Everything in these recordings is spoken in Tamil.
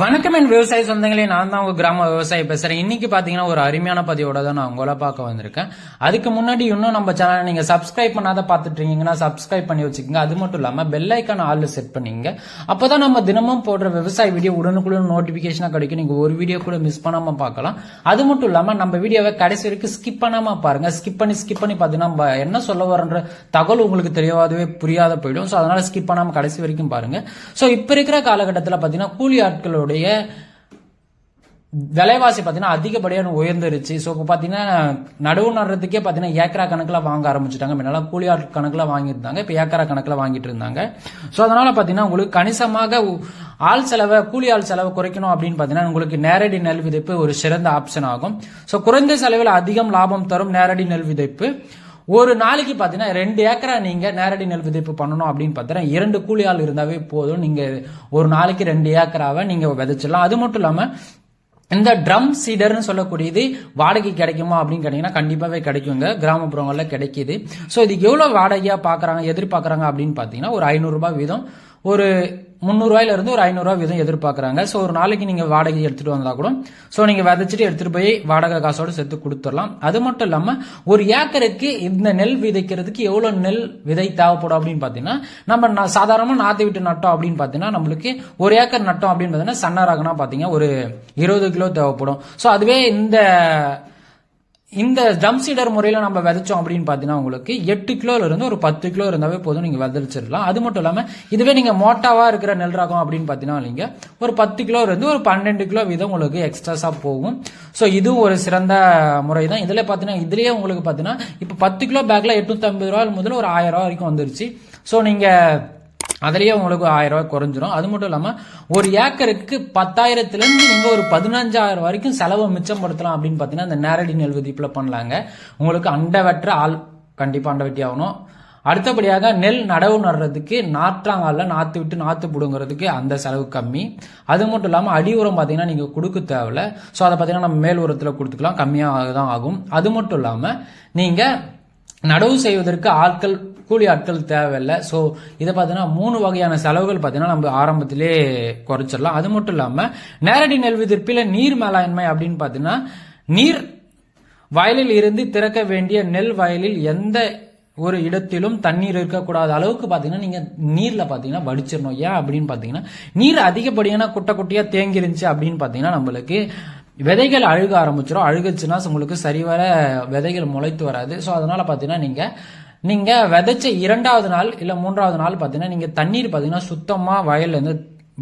வணக்கம் என் விவசாய சொந்தங்களே நான் தான் உங்க கிராம விவசாயி பேசுறேன். இன்னைக்கு பாத்தீங்கன்னா ஒரு அருமையான பதிவோட தான் நான் உங்களை பார்க்க வந்திருக்கேன். அதுக்கு முன்னாடி இன்னும் நம்ம சேனலை நீங்க சப்ஸ்கிரைப் பண்ணாத பார்த்துட்ருக்கீங்கன்னா சப்ஸ்கிரைப் பண்ணி வச்சுக்கோங்க. அது மட்டும் இல்லாம பெல் ஐக்கான ஆள் செட் பண்ணீங்க. அப்பதான் நம்ம தினமும் போடுற விவசாய வீடியோ உடனுக்குடன் நோட்டிபிகேஷனா கிடைக்கும். நீங்க ஒரு வீடியோ கூட மிஸ் பண்ணாம பார்க்கலாம். அது மட்டும் இல்லாம நம்ம வீடியோவை கடைசி வரைக்கும் ஸ்கிப் பண்ணாம பாருங்க. ஸ்கிப் பண்ணி ஸ்கிப் பண்ணி பாத்தீங்கன்னா நம்ம என்ன சொல்ல வரன்ற தகவல் உங்களுக்கு தெரியாதவே புரியாத போயிடும். ஸோ அதனால ஸ்கிப் பண்ணாம கடைசி வரைக்கும் பாருங்க. ஸோ இப்ப இருக்கிற காலகட்டத்தில் பாத்தீங்கன்னா கூலி ஆட்களோட ஆட்களுடைய விலைவாசி பார்த்தீங்கன்னா அதிகப்படியான உயர்ந்துருச்சு. ஸோ இப்போ பார்த்தீங்கன்னா நடவு நடுறதுக்கே பார்த்தீங்கன்னா ஏக்கரா கணக்கில் வாங்க ஆரம்பிச்சிட்டாங்க. முன்னால கூலி ஆள் கணக்கில் வாங்கியிருந்தாங்க. இப்போ ஏக்கரா கணக்கில் வாங்கிட்டு இருந்தாங்க ஸோ அதனால் பார்த்தீங்கன்னா உங்களுக்கு கணிசமாக ஆள் செலவை கூலி ஆள் செலவை குறைக்கணும் அப்படின்னு பார்த்தீங்கன்னா உங்களுக்கு நேரடி நெல் விதைப்பு ஒரு சிறந்த ஆப்ஷன் ஆகும். ஸோ குறைந்த செலவில் அதிகம் லாபம் தரும் நேரடி நெல் விதைப்பு. ஒரு நாளைக்கு பார்த்தீங்கன்னா ரெண்டு ஏக்கரா நீங்கள் நேரடி நெல் விதைப்பு பண்ணணும் அப்படின்னு பார்த்தீங்கன்னா இரண்டு கூலி ஆள் இருந்தாவே போதும். நீங்கள் ஒரு நாளைக்கு ரெண்டு ஏக்கராவை நீங்கள் விதைச்சிடலாம். அது மட்டும் இல்லாமல் இந்த ட்ரம் சீடர்னு சொல்லக்கூடியது வாடகை கிடைக்குமா அப்படின்னு கேட்டீங்கன்னா கண்டிப்பாகவே கிடைக்குங்க. கிராமப்புறங்களில் கிடைக்கிது. ஸோ இதுக்கு எவ்வளோ வாடகையாக பார்க்குறாங்க எதிர்பார்க்குறாங்க அப்படின்னு பார்த்தீங்கன்னா ஒரு ஐநூறுரூபா வீதம். ஒரு முந்நூறுவாயிலிருந்து ஒரு ஐநூறுரூவா வீதம் எதிர்பார்க்குறாங்க. ஸோ ஒரு நாளைக்கு நீங்கள் வாடகை எடுத்துகிட்டு வந்தால் கூட ஸோ நீங்கள் விதைச்சிட்டு எடுத்துகிட்டு போய் வாடகை காசோடு சேர்த்து கொடுத்துடலாம். அது மட்டும் இல்லாமல் ஒரு ஏக்கருக்கு இந்த நெல் விதைக்கிறதுக்கு எவ்வளோ நெல் விதை தேவைப்படும் அப்படின்னு பார்த்தீங்கன்னா நம்ம நா- சாதாரணமாக நாத்து விட்டு நட்டோம் அப்படின்னு பார்த்தீங்கன்னா நம்மளுக்கு ஒரு ஏக்கர் நட்டோம் அப்படின்னு பார்த்தீங்கன்னா சன்ன பார்த்தீங்கன்னா ஒரு இருபது கிலோ தேவைப்படும். ஸோ அதுவே இந்த இந்த ட்ரம் சீடர் முறையில் நம்ம விதைச்சோம் அப்படின்னு பார்த்தீங்கன்னா உங்களுக்கு எட்டு கிலோல இருந்து ஒரு பத்து கிலோ இருந்தாவே போதும் நீங்கள் விதைச்சிடலாம். அது மட்டும் இல்லாமல் இதுவே நீங்கள் மோட்டாவாக இருக்கிற நெல் ரகம் அப்படின்னு பார்த்தீங்கன்னா நீங்கள் ஒரு பத்து கிலோ இருந்து ஒரு பன்னெண்டு கிலோ வீதம் உங்களுக்கு எக்ஸ்ட்ராஸாக போகும். ஸோ இதுவும் ஒரு சிறந்த முறை தான் இதில் பார்த்தீங்கன்னா இதுலேயே உங்களுக்கு பார்த்தீங்கன்னா இப்போ பத்து கிலோ பேக்கில் எட்நூற்றம்பது ரூபா ரூபாய் முதல்ல ஒரு ஆயிரம் ரூபா வரைக்கும் வந்துருச்சு. ஸோ நீங்கள் அதுலேயே உங்களுக்கு ஆயிரம் ரூபாய் குறைஞ்சிரும். அது மட்டும் இல்லாமல் ஒரு ஏக்கருக்கு பத்தாயிரத்துலேருந்து நீங்கள் ஒரு பதினஞ்சாயிரம் வரைக்கும் செலவை மிச்சப்படுத்தலாம் அப்படின்னு பார்த்தீங்கன்னா அந்த நேரடி நெல் விதிப்பில் பண்ணலாங்க. உங்களுக்கு அண்டை வெட்டுற ஆள் கண்டிப்பாக அண்டை வெட்டி ஆகணும். அடுத்தபடியாக நெல் நடவு நடுறதுக்கு நாற்றாங்கால நாற்று விட்டு நாற்று பிடுங்கிறதுக்கு அந்த செலவு கம்மி. அது மட்டும் இல்லாமல் அடி உரம் பார்த்தீங்கன்னா நீங்கள் கொடுக்க தேவையில்ல. ஸோ அதை பார்த்தீங்கன்னா நம்ம மேல் உரத்தில் கொடுத்துக்கலாம். கம்மியாக தான் ஆகும். அது மட்டும் இல்லாமல் நீங்கள் நடவு செய்வதற்கு ஆட்கள் கூலி ஆட்கள் தேவையில்லை. ஸோ இதை பார்த்தீங்கன்னா மூணு வகையான செலவுகள் பார்த்தீங்கன்னா நம்ம ஆரம்பத்திலே குறைச்சிடலாம். அது மட்டும் இல்லாமல் நேரடி நெல் விதிர்ப்பில் நீர் மேலாண்மை அப்படின்னு பார்த்தீங்கன்னா நீர் வயலில் இருந்து திறக்க வேண்டிய நெல் வயலில் எந்த ஒரு இடத்திலும் தண்ணீர் இருக்கக்கூடாத அளவுக்கு பார்த்தீங்கன்னா நீங்கள் நீரில் பார்த்தீங்கன்னா வடிச்சிடணும். ஏன் அப்படின்னு பார்த்தீங்கன்னா நீர் அதிகப்படியான குட்டை குட்டியாக தேங்கிருந்துச்சு அப்படின்னு பார்த்தீங்கன்னா நம்மளுக்கு விதைகள் அழுக ஆரம்பிச்சிடும் அழுகுச்சுன்னா உங்களுக்கு சரிவர விதைகள் முளைத்து வராது. ஸோ அதனால பார்த்தீங்கன்னா நீங்கள் நீங்க விதைச்ச இரண்டாவது நாள் இல்ல மூன்றாவது நாள் பார்த்தீங்கன்னா நீங்க தண்ணீர் பார்த்தீங்கன்னா சுத்தமா வயல்ல இருந்து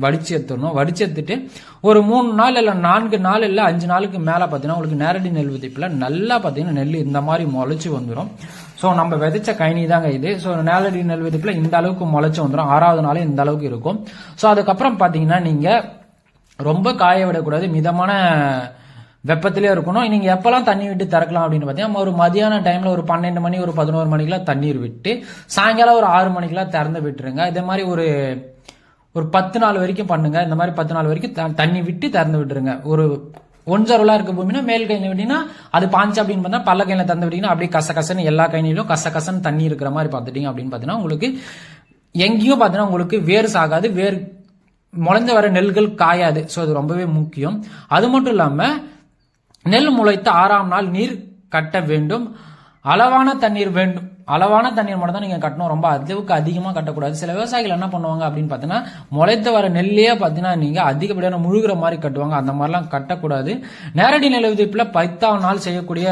வடிச்சு எடுத்துடணும். வடிச்சு எடுத்துட்டு ஒரு மூணு நாள் இல்ல நான்கு நாள் இல்ல அஞ்சு நாளுக்கு மேல பார்த்தீங்கன்னா உங்களுக்கு நேரடி நெல் விதைப்புல நல்லா பார்த்தீங்கன்னா நெல் இந்த மாதிரி முளைச்சு வந்துடும் ஸோ நம்ம விதைச்ச கைனி தாங்க இது. ஸோ நேரடி நெல் விதைப்புல இந்த அளவுக்கு முளைச்சு வந்துடும் ஆறாவது நாள் இந்த அளவுக்கு இருக்கும். ஸோ அதுக்கப்புறம் பார்த்தீங்கன்னா நீங்க ரொம்ப காய விடக்கூடாது. மிதமான வெப்பத்திலே இருக்கணும். நீங்கள் எப்போல்லாம் தண்ணி விட்டு திறக்கலாம் அப்படின்னு பார்த்தீங்கன்னா ஒரு மதியான டைமில் ஒரு பன்னெண்டு மணி ஒரு பதினோரு மணிக்கெல்லாம் தண்ணீர் விட்டு சாயங்காலம் ஒரு ஆறு மணிக்கெல்லாம் திறந்து விட்டுருங்க. இதே மாதிரி ஒரு ஒரு பத்து நாள் வரைக்கும் பண்ணுங்க. இந்த மாதிரி பத்து நாள் வரைக்கும் தண்ணி விட்டு திறந்து விட்டுருங்க. ஒரு ஒன்றரை இருக்க பூமினா மேல் கையில் விட்டீங்கன்னா அது பாஞ்சு அப்படின்னு பார்த்தா பல்ல கையில் திறந்து விட்டீங்கன்னா அப்படியே கச கசன்னு எல்லா கைனிலும் கச கசன்னு தண்ணி இருக்கிற மாதிரி பார்த்துட்டீங்க அப்படின்னு பார்த்தீங்கன்னா உங்களுக்கு எங்கேயும் பார்த்தீங்கன்னா உங்களுக்கு வேர் சாகாது. வேர் முளைஞ்ச வர நெல்கள் காயாது. ஸோ அது ரொம்பவே முக்கியம். அது மட்டும் இல்லாமல் நெல் முளைத்த ஆறாம் நாள் நீர் கட்ட வேண்டும். அளவான தண்ணீர் வேண்டும். அளவான தண்ணீர் மட்டும் தான் நீங்க கட்டணும். ரொம்ப அளவுக்கு அதிகமா கட்டக்கூடாது. சில விவசாயிகள் என்ன பண்ணுவாங்க அப்படின்னு பார்த்தீங்கன்னா முளைத்து வர நெல்லையே பார்த்தீங்கன்னா நீங்க அதிகப்படியான முழுகிற மாதிரி கட்டுவாங்க. அந்த மாதிரிலாம் கட்டக்கூடாது. நேரடி நெல் விதிப்புல பத்தாம் நாள் செய்யக்கூடிய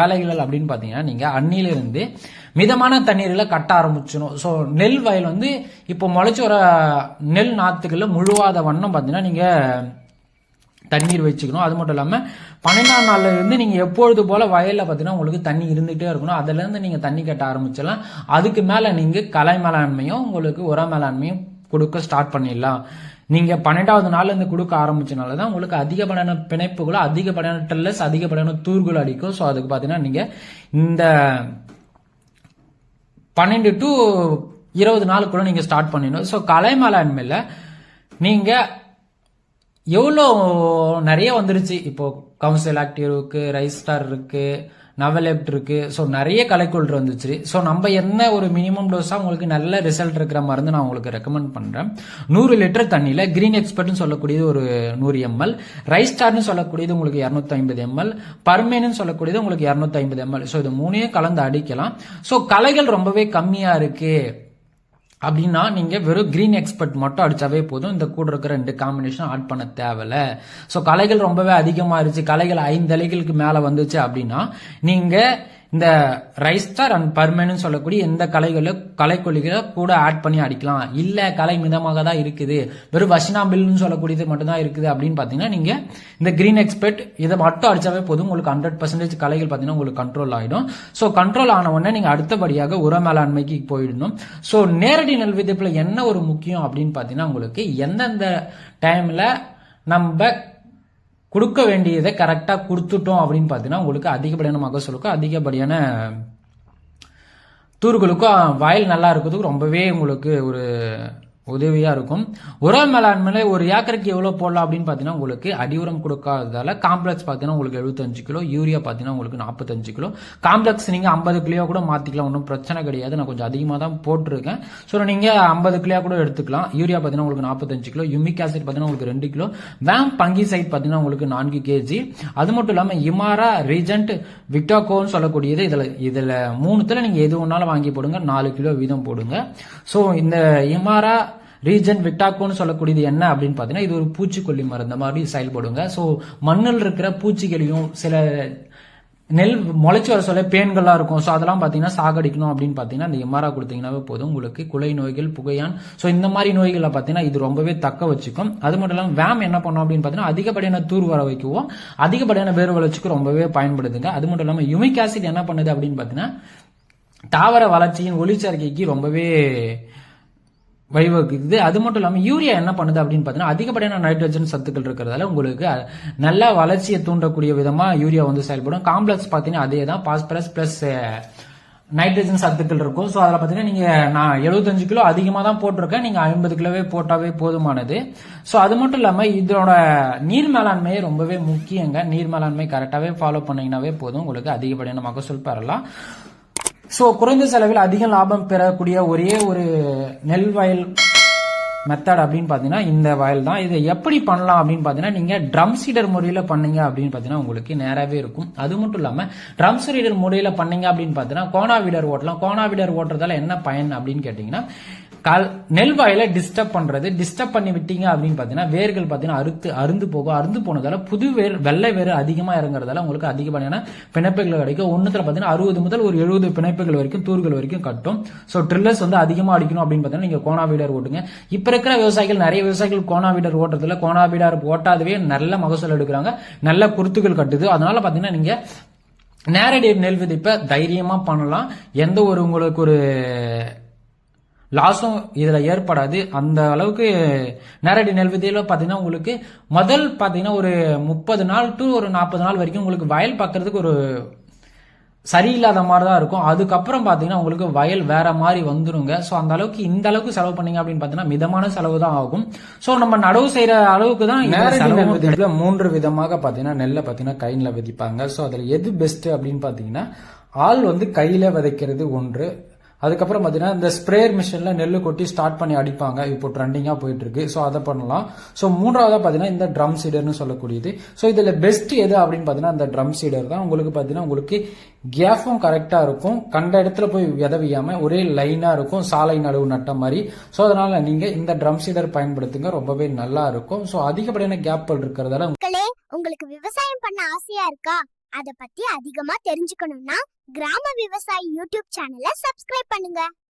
வேலைகள் அப்படின்னு பார்த்தீங்கன்னா நீங்க அன்னிலிருந்து மிதமான தண்ணீரில் கட்ட ஆரம்பிச்சிடும் ஸோ நெல் வயல் வந்து இப்போ முளைச்சு வர நெல் நாத்துக்களை முழுவாத வண்ணம் பார்த்தீங்கன்னா நீங்க தண்ணீர் வச்சுக்கணும். அது மட்டும் இல்லாமல் பன்னெண்டாம் நாளில் இருந்து நீங்கள் எப்பொழுது போல் வயலில் பார்த்தீங்கன்னா உங்களுக்கு தண்ணி இருந்துகிட்டே இருக்கணும். அதுலேருந்து நீங்கள் தண்ணி கட்ட ஆரம்பிச்சிடலாம். அதுக்கு மேலே நீங்கள் கலை மேலாண்மையும் உங்களுக்கு உர மேலாண்மையும் கொடுக்க ஸ்டார்ட் பண்ணிடலாம். நீங்கள் பன்னெண்டாவது நாள்லேருந்து கொடுக்க ஆரம்பிச்சனால தான் உங்களுக்கு அதிகப்படியான பிணைப்புகளும் அதிகப்படியான டெல்லஸ் அதிகப்படியான தூர்கள் அடிக்கும். ஸோ அதுக்கு பார்த்தீங்கன்னா நீங்கள் இந்த பன்னெண்டு டு இருபது நாளுக்குள்ள நீங்கள் ஸ்டார்ட் பண்ணிடணும். ஸோ கலை மேலாண்மையில் நீங்கள் எவ்வளோ நிறைய வந்துருச்சு. இப்போ கவுன்சில் ஆக்டிவ் இருக்கு ரைஸ் ஸ்டார் இருக்கு நவலெப்ட் இருக்கு. ஸோ நிறைய கலைக்குள் வந்துச்சு. ஸோ நம்ம என்ன ஒரு மினிமம் டோஸாக உங்களுக்கு நல்ல ரிசல்ட் இருக்கிற மருந்து நான் உங்களுக்கு ரெக்கமெண்ட் பண்ணுறேன் நூறு லிட்டர் தண்ணியில் கிரீன் எக்ஸ்பர்ட்னு சொல்லக்கூடியது ஒரு நூறு எம்எல் ரைஸ் ஸ்டார்னு சொல்லக்கூடியது உங்களுக்கு இரநூத்தி ஐம்பது எம்எல் பர்மேனு சொல்லக்கூடியது உங்களுக்கு இரநூத்தி ஐம்பது எம்எல் ஸோ இது மூணையும் கலந்து அடிக்கலாம். ஸோ கலைகள் ரொம்பவே கம்மியாக இருக்குது அப்படின்னா நீங்க வெறும் கிரீன் எக்ஸ்பர்ட் மட்டும் அடிச்சாவே போதும். இந்த கூட இருக்கிற ரெண்டு காம்பினேஷன் ஆட் பண்ண தேவையில்ல. ஸோ கலைகள் ரொம்பவே அதிகமாயிருச்சு. கலைகள் ஐந்து அலைகளுக்கு மேல வந்துச்சு அப்படின்னா நீங்க இந்த ரைஸ்டார் அண்ட் பர்மனு சொல்லக்கூடிய எந்த கலைகளை கலைக்கொல்லிகளை கூட ஆட் பண்ணி அடிக்கலாம். இல்லை கலை மிதமாக தான் இருக்குது. வெறும் வசினாபில்னு சொல்லக்கூடியது மட்டும்தான் இருக்குது அப்படின்னு பார்த்தீங்கன்னா நீங்கள் இந்த கிரீன் எக்ஸ்பெர்ட் இதை மட்டும் அடித்தாவே போதும். உங்களுக்கு ஹண்ட்ரட் பர்சன்டேஜ் கலைகள் பார்த்தீங்கன்னா உங்களுக்கு கண்ட்ரோல் ஆயிடும். ஸோ கண்ட்ரோல் ஆன உடனே நீங்கள் அடுத்தபடியாக உர மேலாண்மைக்கு போயிடணும். ஸோ நேரடி நெல் விதிப்பில் என்ன ஒரு முக்கியம் அப்படின்னு பார்த்தீங்கன்னா உங்களுக்கு எந்தெந்த டைமில் நம்ம கொடுக்க வேண்டியதை கரெக்டாக கொடுத்துட்டோம் அப்படின்னு பார்த்தீங்கன்னா உங்களுக்கு அதிகப்படியான மகசூலுக்கும் அதிகப்படியான தூர்களுக்கும் வயல் நல்லா இருக்கிறதுக்கு ரொம்பவே உங்களுக்கு ஒரு உதவியாக இருக்கும். உர மேலாண்மையில் ஒரு ஏக்கருக்கு எவ்வளோ போடலாம் அப்படின்னு பார்த்தீங்கன்னா உங்களுக்கு அடி உரம் கொடுக்காததால காம்ப்ளெக்ஸ் பார்த்தீங்கன்னா உங்களுக்கு எழுபத்தஞ்சு கிலோ யூரியா பார்த்தீங்கன்னா உங்களுக்கு நாற்பத்தஞ்சு கிலோ. காம்ப்ளெக்ஸ் நீங்கள் ஐம்பது கிலோ கூட மாற்றிக்கலாம் ஒன்றும் பிரச்சனை கிடையாது. நான் கொஞ்சம் அதிகமாக தான் போட்டிருக்கேன். ஸோ நீங்கள் ஐம்பது கிலோ கூட எடுத்துக்கலாம். யூரியா பார்த்தீங்கன்னா உங்களுக்கு நாற்பத்தஞ்சு கிலோ. யுமிக் ஆசிட் பார்த்தீங்கன்னா உங்களுக்கு ரெண்டு கிலோ. வேம் பங்கி சைட் பார்த்தீங்கன்னா உங்களுக்கு நான்கு கேஜி அது மட்டும் இல்லாமல் இமாரா ரீஜென்ட் விக்டாகோன்னு சொல்லக்கூடியது. இதில் இதில் மூணுத்தில் நீங்கள் எது ஒன்றாலும் வாங்கி போடுங்க. நாலு கிலோ வீதம் போடுங்க. ஸோ இந்த இமாரா ரீஜன் விட்டாக்கோன்னு சொல்லக்கூடியது என்ன அப்படின்னு பார்த்தீங்கன்னா இது ஒரு பூச்சிக்கொல்லி மருந்து. மாதிரி செயல்படுங்க ஸோ மண்ணில் இருக்கிற பூச்சிகளையும் சில நெல் முளைச்சி வர சொல்ல பேன்கள்லாம் இருக்கும். ஸோ அதெல்லாம் பார்த்தீங்கன்னா சாகடிக்கணும் அப்படின்னு பார்த்தீங்கன்னா அந்த எம்ஆர்ஆ கொடுத்தீங்கன்னாவே போதும். உங்களுக்கு குலை நோய்கள் புகையான். ஸோ இந்த மாதிரி நோய்களை பார்த்தீங்கன்னா இது ரொம்பவே தக்க வச்சுக்கும். அது மட்டும் இல்லாமல் வேம் என்ன பண்ணும் அப்படின்னு பார்த்தீங்கன்னா அதிகப்படியான தூர் வர வைக்கவும் அதிகப்படியான வேர் வளர்ச்சிக்கு ரொம்பவே பயன்படுதுங்க. அது மட்டும் இல்லாமல் யுமிக் ஆசிட் என்ன பண்ணுது அப்படின்னு பார்த்தீங்கன்னா தாவர வளர்ச்சியின் ஒளிச்சேர்க்கைக்கு ரொம்பவே வழிவகுக்குது. அது மட்டும் இல்லாமல் யூரியா என்ன பண்ணுது அப்படின்னு பார்த்தீங்கன்னா அதிகப்படியான நைட்ரஜன் சத்துக்கள் இருக்கிறதால உங்களுக்கு நல்ல வளர்ச்சியை தூண்டக்கூடிய விதமாக யூரியா வந்து செயல்படும். காம்ப்ளெக்ஸ் பார்த்தீங்கன்னா அதே தான் பாஸ்பரஸ் ப்ளஸ் நைட்ரஜன் சத்துக்கள் இருக்கும். ஸோ அதில் பார்த்தீங்கன்னா நீங்கள் நான் எழுபத்தஞ்சு கிலோ அதிகமாக தான் போட்டிருக்கேன். நீங்கள் ஐம்பது கிலோவே போட்டாவே போதுமானது. ஸோ அது மட்டும் இல்லாமல் இதோட நீர் மேலாண்மையே ரொம்பவே முக்கியங்க. நீர் மேலாண்மை கரெக்டாகவே ஃபாலோ பண்ணீங்கன்னாவே போதும். உங்களுக்கு அதிகப்படியான மகசூல் பெறலாம். ஸோ குறைந்த செலவில் அதிக லாபம் பெறக்கூடிய ஒரே ஒரு நெல் வயல் மெத்தட் அப்படின்னு பார்த்தீங்கன்னா இந்த வயல் தான். இதை எப்படி பண்ணலாம் அப்படின்னு பார்த்தீங்கன்னா நீங்கள் ட்ரம் சீடர் முறையில் பண்ணீங்க அப்படின்னு பார்த்தீங்கன்னா உங்களுக்கு நேராகவே இருக்கும். அது மட்டும் இல்லாமல் ட்ரம் சீடர் முறையில் பண்ணீங்க அப்படின்னு பார்த்தீங்கன்னா கோனா வீடர் ஓட்டலாம். கோனா வீடர் ஓட்டுறதால என்ன பயன் அப்படின்னு கேட்டிங்கன்னா கால் நெல் வாயில டிஸ்டர்ப் பண்றது. டிஸ்டர்ப் பண்ணி விட்டீங்க அப்படின்னு பாத்தீங்கன்னா வேர்கள் பாத்தீங்கன்னா அறுத்து அருந்து போகும். அருந்து போனதால புது வேர் வெள்ளை வேர் அதிகமா இறங்குறதால உங்களுக்கு அதிகப்படியான பிணைப்புகள் கிடைக்கும். ஒன்னுத்துல பாத்தீங்கன்னா அறுபது முதல் ஒரு எழுபது பிணைப்புகள் வரைக்கும் தூர்கள் வரைக்கும் கட்டும். ஸோ ட்ரில்லர்ஸ் வந்து அதிகமா அடிக்கணும் அப்படின்னு பாத்தீங்கன்னா நீங்க கோனா வீடர் ஓட்டுங்க. இப்ப இருக்கிற விவசாயிகள் நிறைய விவசாயிகள் கோனா வீடர் ஓட்டுறதுல கோனா வீடர் ஓட்டாதவே நல்ல மகசூல் எடுக்கிறாங்க. நல்ல குருத்துகள் கட்டுது. அதனால பாத்தீங்கன்னா நீங்க நேரடி நெல் விதிப்பை தைரியமா பண்ணலாம். எந்த ஒரு உங்களுக்கு ஒரு லாஸும் இதுல ஏற்படாது. அந்த அளவுக்கு நேரடி நெல் விதையில பாத்தீங்கன்னா உங்களுக்கு முதல் பாத்தீங்கன்னா ஒரு முப்பது நாள் டு ஒரு நாற்பது நாள் வரைக்கும் உங்களுக்கு வயல் பார்க்கறதுக்கு ஒரு சரியில்லாத மாதிரி தான் இருக்கும். அதுக்கப்புறம் பாத்தீங்கன்னா உங்களுக்கு வயல் வேற மாதிரி வந்துருங்க. ஸோ அந்த அளவுக்கு இந்த அளவுக்கு செலவு பண்ணீங்க அப்படின்னு பாத்தீங்கன்னா மிதமான செலவு தான் ஆகும். ஸோ நம்ம நடவு செய்யற அளவுக்கு தான் செலவு மூன்று விதமாக பாத்தீங்கன்னா நெல்லை பாத்தீங்கன்னா கையில விதிப்பாங்க. ஸோ அதுல எது பெஸ்ட் அப்படின்னு பாத்தீங்கன்னா ஆள் வந்து கையில விதைக்கிறது ஒன்று அதுக்கப்புறம் பார்த்தீங்கன்னா இந்த ஸ்ப்ரேயர் மிஷினில் நெல் கொட்டி ஸ்டார்ட் பண்ணி அடிப்பாங்க. இப்போ ட்ரெண்டிங்காக போயிட்டு இருக்கு ஸோ அதை பண்ணலாம். ஸோ மூன்றாவதாக பார்த்தீங்கன்னா இந்த ட்ரம் சீடர்னு சொல்லக்கூடியது. ஸோ இதில் பெஸ்ட் எது அப்படின்னு பார்த்தீங்கன்னா இந்த ட்ரம் சீடர் தான். உங்களுக்கு பார்த்தீங்கன்னா உங்களுக்கு கேஃபும் கரெக்டாக இருக்கும். கண்ட இடத்துல போய் விதவியாமல் ஒரே லைனாக இருக்கும். சாலை நடுவு நட்ட மாதிரி. ஸோ அதனால நீங்கள் இந்த ட்ரம் சீடர் பயன்படுத்துங்க. ரொம்பவே நல்லா இருக்கும். ஸோ அதிகப்படியான கேப்பல் இருக்கிறதால உங்களுக்கு விவசாயம் பண்ண ஆசையா இருக்கா? அத பத்தி அதிகமா தெரிஞ்சுக்கணும்னா கிராம விவசாயி யூடியூப் சேனலை சப்ஸ்கிரைப் பண்ணுங்க.